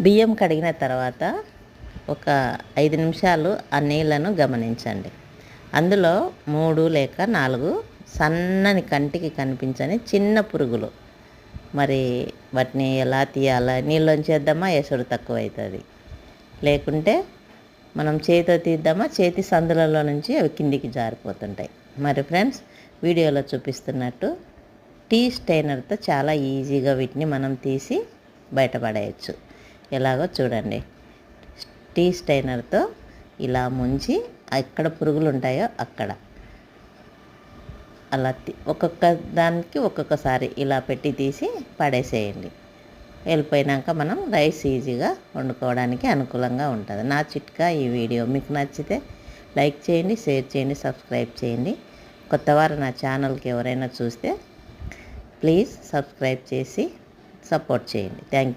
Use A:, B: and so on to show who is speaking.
A: బియ్యం కడిగిన తర్వాత ఒక ఐదు నిమిషాలు ఆ నీళ్ళను గమనించండి. అందులో మూడు లేక నాలుగు సన్నని కంటికి కనిపించని చిన్న పురుగులు. మరి వాటిని ఎలా తీయాలా? నీళ్ళలోంచి వేద్దామా ఎసుడు తక్కువ అవుతుంది లేకుంటే మనం చేతితో తీద్దామా? చేతి సందులలో నుంచి అవి కిందికి జారిపోతుంటాయి. మరి ఫ్రెండ్స్ వీడియోలో చూపిస్తున్నట్టు టీ స్టైనర్తో చాలా ఈజీగా వీటిని మనం తీసి బయటపడేయచ్చు. ఎలాగో చూడండి. టీ స్టైనర్తో ఇలా ముంచి ఎక్కడ పురుగులు ఉంటాయో అక్కడ. అలా ఒక్కొక్క దానికి ఒక్కొక్కసారి ఇలా పెట్టి తీసి పడేసేయండి. వెళ్ళిపోయినాక మనం రైస్ ఈజీగా వండుకోవడానికి అనుకూలంగా ఉంటుంది. నా చిట్కా ఈ వీడియో. మీకు నచ్చితే లైక్ చేయండి షేర్ చేయండి సబ్స్క్రైబ్ చేయండి. కొత్తవారు నా ఛానల్కి ఎవరైనా చూస్తే ప్లీజ్ సబ్స్క్రైబ్ చేసి సపోర్ట్ చేయండి. Thank you.